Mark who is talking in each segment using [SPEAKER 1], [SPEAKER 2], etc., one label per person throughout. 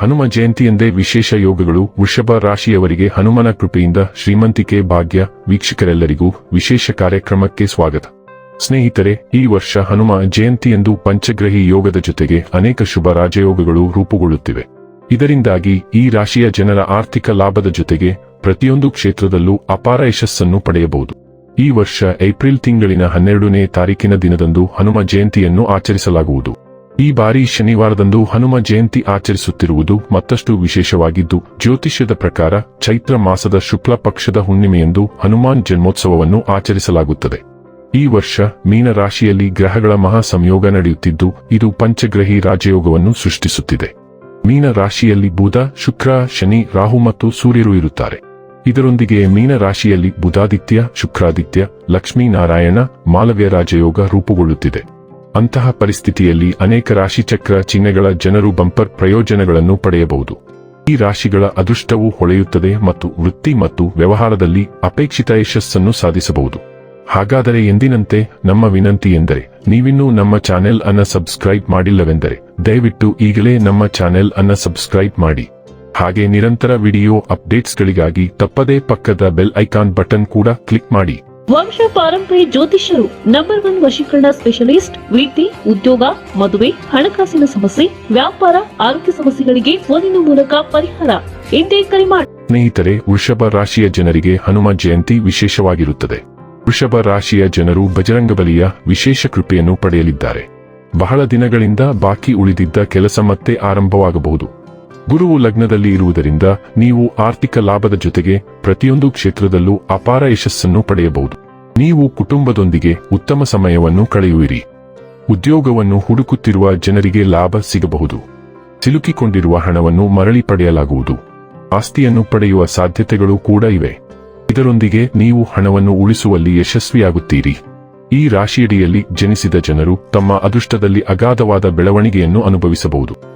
[SPEAKER 1] ಹನುಮ ಜಯಂತಿಯಂದೇ ವಿಶೇಷ ಯೋಗಗಳು ವೃಷಭ ರಾಶಿಯವರಿಗೆ ಹನುಮನ ಕೃಪೆಯಿಂದ ಶ್ರೀಮಂತಿಕೆ ಭಾಗ್ಯ ವೀಕ್ಷಕರೆಲ್ಲರಿಗೂ ವಿಶೇಷ ಕಾರ್ಯಕ್ರಮಕ್ಕೆ ಸ್ವಾಗತ. ಸ್ನೇಹಿತರೆ, ಈ ವರ್ಷ ಹನುಮ ಜಯಂತಿಯಂದು ಪಂಚಗ್ರಹಿ ಯೋಗದ ಜೊತೆಗೆ ಅನೇಕ ಶುಭ ರಾಜಯೋಗಗಳು ರೂಪುಗೊಳ್ಳುತ್ತಿವೆ. ಇದರಿಂದಾಗಿ ಈ ರಾಶಿಯ ಜನರ ಆರ್ಥಿಕ ಲಾಭದ ಜೊತೆಗೆ ಪ್ರತಿಯೊಂದು ಕ್ಷೇತ್ರದಲ್ಲೂ ಅಪಾರ ಯಶಸ್ಸನ್ನು ಪಡೆಯಬಹುದು. ಈ ವರ್ಷ ಏಪ್ರಿಲ್ ತಿಂಗಳಿನ ಹನ್ನೆರಡನೇ ತಾರೀಕಿನ ದಿನದಂದು ಹನುಮ ಜಯಂತಿಯನ್ನು ಆಚರಿಸಲಾಗುವುದು. ಈ ಬಾರಿ ಶನಿವಾರದಂದು ಹನುಮ ಜಯಂತಿ ಆಚರಿಸುತ್ತಿರುವುದು ಮತ್ತಷ್ಟು ವಿಶೇಷವಾಗಿದ್ದು, ಜ್ಯೋತಿಷ್ಯದ ಪ್ರಕಾರ ಚೈತ್ರ ಮಾಸದ ಶುಕ್ಲ ಪಕ್ಷದ ಹುಣ್ಣಿಮೆಯಂದು ಹನುಮಾನ್ ಜನ್ಮೋತ್ಸವವನ್ನು ಆಚರಿಸಲಾಗುತ್ತದೆ. ಈ ವರ್ಷ ಮೀನ ರಾಶಿಯಲ್ಲಿ ಗ್ರಹಗಳ ಮಹಾ ಸಂಯೋಗ ನಡೆಯುತ್ತಿದ್ದು, ಇದು ಪಂಚಗ್ರಹಿ ರಾಜಯೋಗವನ್ನು ಸೃಷ್ಟಿಸುತ್ತಿದೆ. ಮೀನ ರಾಶಿಯಲ್ಲಿ ಬುಧ, ಶುಕ್ರ, ಶನಿ, ರಾಹು ಮತ್ತು ಸೂರ್ಯರು ಇರುತ್ತಾರೆ. ಇದರೊಂದಿಗೆ ಮೀನ ರಾಶಿಯಲ್ಲಿ ಬುಧಾದಿತ್ಯ, ಶುಕ್ರಾದಿತ್ಯ, ಲಕ್ಷ್ಮೀನಾರಾಯಣ, ಮಾಲವ್ಯ ರಾಜಯೋಗ ರೂಪುಗೊಳ್ಳುತ್ತಿದೆ. ಅಂತಹ ಪರಿಸ್ಥಿತಿಯಲ್ಲಿ ಅನೇಕ ರಾಶಿಚಕ್ರ ಚಿಹ್ನೆಗಳ ಜನರು ಬಂಪರ್ ಪ್ರಯೋಜನಗಳನ್ನು ಪಡೆಯಬಹುದು. ಈ ರಾಶಿಗಳ ಅದೃಷ್ಟವು ಹೊಳೆಯುತ್ತದೆ ಮತ್ತು ವೃತ್ತಿ ಮತ್ತು ವ್ಯವಹಾರದಲ್ಲಿ ಅಪೇಕ್ಷಿತ ಯಶಸ್ಸನ್ನು ಸಾಧಿಸಬಹುದು. ಹಾಗಾದರೆ ಎಂದಿನಂತೆ ನಮ್ಮ ವಿನಂತಿ ಎಂದರೆ, ನೀವಿನ್ನೂ ನಮ್ಮ ಚಾನೆಲ್ ಅನ್ನ ಸಬ್ಸ್ಕ್ರೈಬ್ ಮಾಡಿಲ್ಲವೆಂದರೆ, ದಯವಿಟ್ಟು ಈಗಲೇ ನಮ್ಮ ಚಾನೆಲ್ ಅನ್ನ ಸಬ್ಸ್ಕ್ರೈಬ್ ಮಾಡಿ. ಹಾಗೆ ನಿರಂತರ ವಿಡಿಯೋ ಅಪ್ಡೇಟ್ಸ್ಗಳಿಗಾಗಿ ತಪ್ಪದೇ ಪಕ್ಕದ ಬೆಲ್ ಐಕಾನ್ ಬಟನ್ ಕೂಡ ಕ್ಲಿಕ್ ಮಾಡಿ.
[SPEAKER 2] ವಂಶ ಪಾರಂಪರಿ ಜ್ಯೋತಿಷ್ಯರು ನಂಬರ್ ಒನ್ ವಶೀಕರಣ ಸ್ಪೆಷಲಿಸ್ಟ್ ವಿದ್ಯೆ ಉದ್ಯೋಗ, ಮದುವೆ, ಹಣಕಾಸಿನ ಸಮಸ್ಯೆ, ವ್ಯಾಪಾರ, ಆರೋಗ್ಯ ಸಮಸ್ಯೆಗಳಿಗೆ ಫೋನಿನ ಮೂಲಕ ಪರಿಹಾರ. ಎಂದೇ ಕರೆ ಮಾಡಿ
[SPEAKER 1] ಸ್ನೇಹಿತರೆ, ವೃಷಭ ರಾಶಿಯ ಜನರಿಗೆ ಹನುಮ ಜಯಂತಿ ವಿಶೇಷವಾಗಿರುತ್ತದೆ. ವೃಷಭ ರಾಶಿಯ ಜನರು ಬಜರಂಗಬಲಿಯ ವಿಶೇಷ ಕೃಪೆಯನ್ನು ಪಡೆಯಲಿದ್ದಾರೆ. ಬಹಳ ದಿನಗಳಿಂದ ಬಾಕಿ ಉಳಿದಿದ್ದ ಕೆಲಸ ಮತ್ತೆ ಆರಂಭವಾಗಬಹುದು. ಗುರುವು ಲಗ್ನದಲ್ಲಿ ಇರುವುದರಿಂದ ನೀವು ಆರ್ಥಿಕ ಲಾಭದ ಜೊತೆಗೆ ಪ್ರತಿಯೊಂದು ಕ್ಷೇತ್ರದಲ್ಲೂ ಅಪಾರ ಯಶಸ್ಸನ್ನು ಪಡೆಯಬಹುದು. ನೀವು ಕುಟುಂಬದೊಂದಿಗೆ ಉತ್ತಮ ಸಮಯವನ್ನು ಕಳೆಯುವಿರಿ. ಉದ್ಯೋಗವನ್ನು ಹುಡುಕುತ್ತಿರುವ ಜನರಿಗೆ ಲಾಭ ಸಿಗಬಹುದು. ಸಿಲುಕಿಕೊಂಡಿರುವ ಹಣವನ್ನು ಮರಳಿ ಪಡೆಯಲಾಗುವುದು. ಆಸ್ತಿಯನ್ನು ಪಡೆಯುವ ಸಾಧ್ಯತೆಗಳು ಕೂಡ ಇವೆ. ಇದರೊಂದಿಗೆ ನೀವು ಹಣವನ್ನು ಉಳಿಸುವಲ್ಲಿ ಯಶಸ್ವಿಯಾಗುತ್ತೀರಿ. ಈ ರಾಶಿಯಡಿಯಲ್ಲಿ ಜನಿಸಿದ ಜನರು ತಮ್ಮ ಅದೃಷ್ಟದಲ್ಲಿ ಅಗಾಧವಾದ ಬೆಳವಣಿಗೆಯನ್ನು ಅನುಭವಿಸಬಹುದು.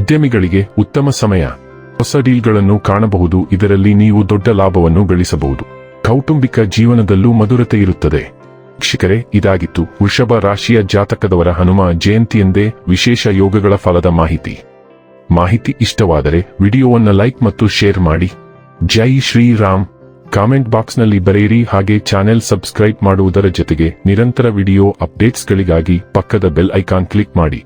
[SPEAKER 1] ಉದ್ಯಮಿಗಳಿಗೆ ಉತ್ತಮ ಸಮಯ. ಹೊಸ ಡೀಲ್ಗಳನ್ನು ಕಾಣಬಹುದು, ಇದರಲ್ಲಿ ನೀವು ದೊಡ್ಡ ಲಾಭವನ್ನು ಗಳಿಸಬಹುದು. ಕೌಟುಂಬಿಕ ಜೀವನದಲ್ಲೂ ಮಧುರತೆ ಇರುತ್ತದೆ. ಶಿಕ್ಷಕರೇ ಇದಾಗಿತ್ತು ವೃಷಭ ರಾಶಿಯ ಜಾತಕದವರ ಹನುಮ ಜಯಂತಿಯಂದೇ ವಿಶೇಷ ಯೋಗಗಳ ಫಲದ ಮಾಹಿತಿ. ಮಾಹಿತಿ ಇಷ್ಟವಾದರೆ ವಿಡಿಯೋವನ್ನು ಲೈಕ್ ಮತ್ತು ಶೇರ್ ಮಾಡಿ. ಜೈ ಶ್ರೀರಾಮ್. ಕಾಮೆಂಟ್ ಬಾಕ್ಸ್ನಲ್ಲಿ ಬರೆಯಿರಿ ಹಾಗೆ ಚಾನೆಲ್ ಸಬ್ಸ್ಕ್ರೈಬ್ ಮಾಡುವುದರ ಜೊತೆಗೆ ನಿರಂತರ ವಿಡಿಯೋ ಅಪ್ಡೇಟ್ಸ್ಗಳಿಗಾಗಿ ಪಕ್ಕದ ಬೆಲ್ ಐಕಾನ್ ಕ್ಲಿಕ್ ಮಾಡಿ.